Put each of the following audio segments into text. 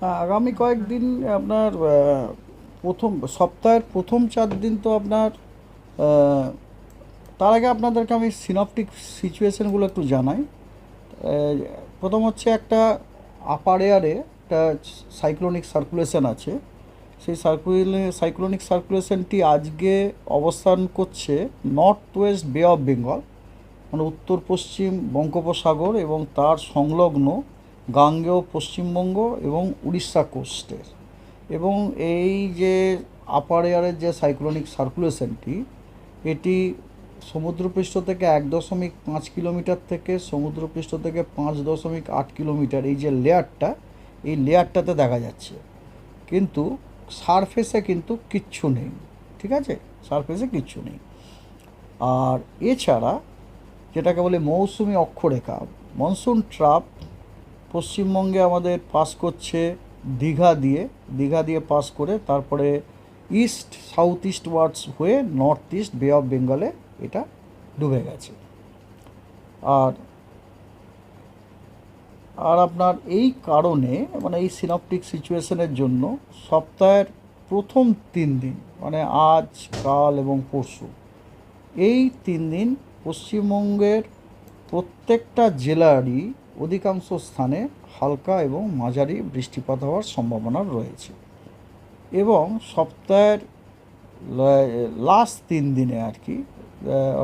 হ্যাঁ, আগামী কয়েকদিন আপনার প্রথম সপ্তাহের প্রথম চার দিন তো আপনার তার আগে আপনাদেরকে আমি সিনপটিক সিচুয়েশনগুলো একটু জানাই। প্রথম হচ্ছে একটা আপার এয়ারে একটা সাইক্লোনিক সার্কুলেশন আছে। সেই সার্কুলে সাইক্লোনিক সার্কুলেশনটি আজকে অবস্থান করছে north west bay of Bengal মানে উত্তর পশ্চিম বঙ্গোপসাগর এবং তার সংলগ্ন গাঙ্গেয় পশ্চিমবঙ্গ এবং উড়িষ্যা কোস্টের এবং এই যে আপার এয়ারের যে সাইক্লোনিক সার্কুলেশনটি এটি সমুদ্রপৃষ্ঠ থেকে এক দশমিক পাঁচ কিলোমিটার থেকে সমুদ্রপৃষ্ঠ থেকে পাঁচ দশমিক আট কিলোমিটার, এই যে লেয়ারটা এই লেয়ারটাতে দেখা যাচ্ছে। কিন্তু সারফেসে কিন্তু কিচ্ছু নেই, ঠিক আছে? সারফেসে কিচ্ছু নেই। আর এছাড়া যেটাকে বলে মৌসুমি অক্ষরেখা মনসুন ট্রাপ পশ্চিমবঙ্গে আমাদের পাস করছে দীঘা দিয়ে দীঘা দিয়ে পাস করে তারপরে ইস্ট, সাউথ ইস্ট ওয়ার্ডস হয়ে নর্থ ইস্ট, বে অফ বেঙ্গলে এটা ডুবে গেছে। আর আর আপনার এই কারণে মানে এই সিনপটিক সিচুয়েশনের জন্য সপ্তাহের প্রথম তিন দিন মানে আজ, কাল এবং পরশু, এই তিন দিন পশ্চিমবঙ্গের প্রত্যেকটা জেলারই অধিকাংশ স্থানে হালকা এবং মাঝারি বৃষ্টিপাত হওয়ার সম্ভাবনা রয়েছে। এবং সপ্তাহের লাস্ট তিন দিনে আর কি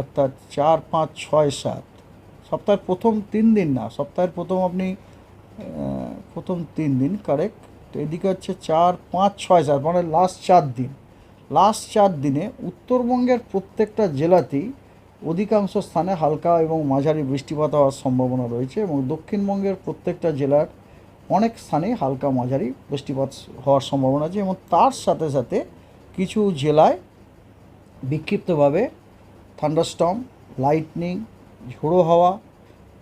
অর্থাৎ চার, পাঁচ, ছয়, সাত, সপ্তাহের প্রথম তিন দিন না, সপ্তাহের প্রথম আপনি প্রথম তিন দিন কারেক্ট এদিকে হচ্ছে চার, পাঁচ, ছয়, সাত মানে লাস্ট চার দিন। লাস্ট চার দিনে উত্তরবঙ্গের প্রত্যেকটা জেলাতেই অধিকাংশ স্থানে হালকা এবং মাঝারি বৃষ্টিপাত হওয়ার সম্ভাবনা রয়েছে এবং দক্ষিণবঙ্গের প্রত্যেকটা জেলার অনেক স্থানে হালকা মাঝারি বৃষ্টিপাত হওয়ার সম্ভাবনা আছে এবং তার সাথে সাথে কিছু জেলায় বিক্ষিপ্তভাবে থান্ডারস্টর্ম, লাইটনিং, ঝোড়ো হাওয়া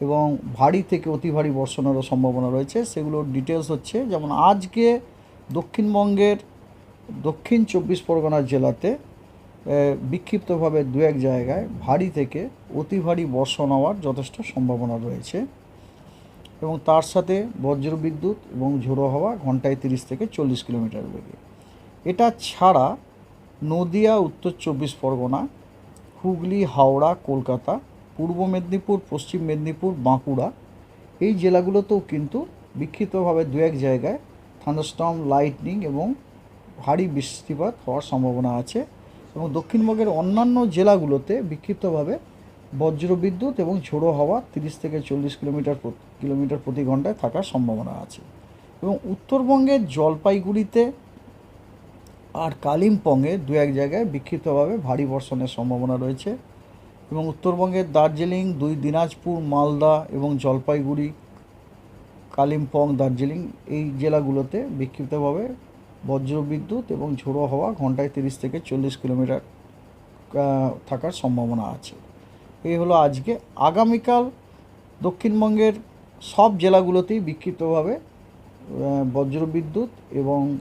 এবং ভারী থেকে অতি ভারী বর্ষণেরও সম্ভাবনা রয়েছে। সেগুলোর ডিটেলস হচ্ছে, যেমন আজকে দক্ষিণবঙ্গের দক্ষিণ চব্বিশ পরগনা জেলাতে বিক্ষিপ্তভাবে দু এক জায়গায় ভারী থেকে অতি ভারী বর্ষণ হওয়ার যথেষ্ট সম্ভাবনা রয়েছে এবং তার সাথে বজ্রবিদ্যুৎ এবং ঝোড়ো হাওয়া ঘন্টায় তিরিশ থেকে চল্লিশ কিলোমিটার বেগে। এটা ছাড়া নদিয়া, উত্তর চব্বিশ পরগনা, হুগলি, হাওড়া, কলকাতা, পূর্ব মেদিনীপুর, পশ্চিম মেদিনীপুর, বাঁকুড়া এই জেলাগুলোতেও কিন্তু বিক্ষিপ্তভাবে দু এক জায়গায় থান্ডারস্টর্ম লাইটনিং এবং ভারী বৃষ্টিপাত হওয়ার সম্ভাবনা আছে। এবং দক্ষিণবঙ্গের অন্যান্য জেলাগুলোতে বিক্ষিপ্তভাবে বজ্রবিদ্যুৎ এবং ঝোড়ো হাওয়া তিরিশ থেকে চল্লিশ কিলোমিটার কিলোমিটার প্রতি ঘন্টায় থাকার সম্ভাবনা আছে। এবং উত্তরবঙ্গের জলপাইগুড়িতে আর কালিম্পংয়ে দু এক জায়গায় বিক্ষিপ্তভাবে ভারী বর্ষণের সম্ভাবনা রয়েছে এবং উত্তরবঙ্গের দার্জিলিং, দুই দিনাজপুর, মালদা এবং জলপাইগুড়ি, কালিম্পং, দার্জিলিং এই জেলাগুলোতে বিক্ষিপ্তভাবে বজ্রবিদ্যুৎ এবং ঝোড়ো হাওয়া ঘন্টায় তিরিশ থেকে চল্লিশ কিলোমিটার থাকার সম্ভাবনা আছে। এই হলো আজকে। আগামীকাল দক্ষিণবঙ্গের সব জেলাগুলোতেই বিক্ষিপ্তভাবে বজ্রবিদ্যুৎ এবং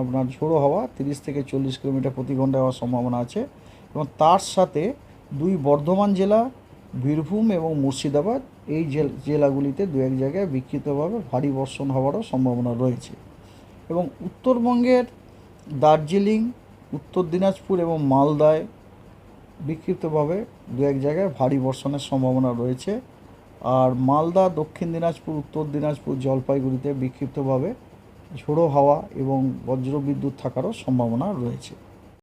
আপনার ঝোড়ো হাওয়া তিরিশ থেকে চল্লিশ কিলোমিটার প্রতি ঘন্টায় হওয়ার সম্ভাবনা আছে এবং তার সাথে দুই বর্ধমান জেলা, বীরভূম এবং মুর্শিদাবাদ, এই জেল- জেলাগুলিতে দু এক জায়গায় বিক্ষিপ্তভাবে ভারী বর্ষণ হওয়ারও সম্ভাবনা রয়েছে। এবং উত্তরবঙ্গের দার্জিলিং, উত্তর দিনাজপুর এবং মালদায় বিক্ষিপ্তভাবে দু এক জায়গায় ভারী বর্ষণের সম্ভাবনা রয়েছে। আর মালদা, দক্ষিণ দিনাজপুর, উত্তর দিনাজপুর জলপাইগুড়িতে বিক্ষিপ্তভাবে ঝোড়ো হাওয়া এবং বজ্রবিদ্যুৎ থাকারও সম্ভাবনা রয়েছে।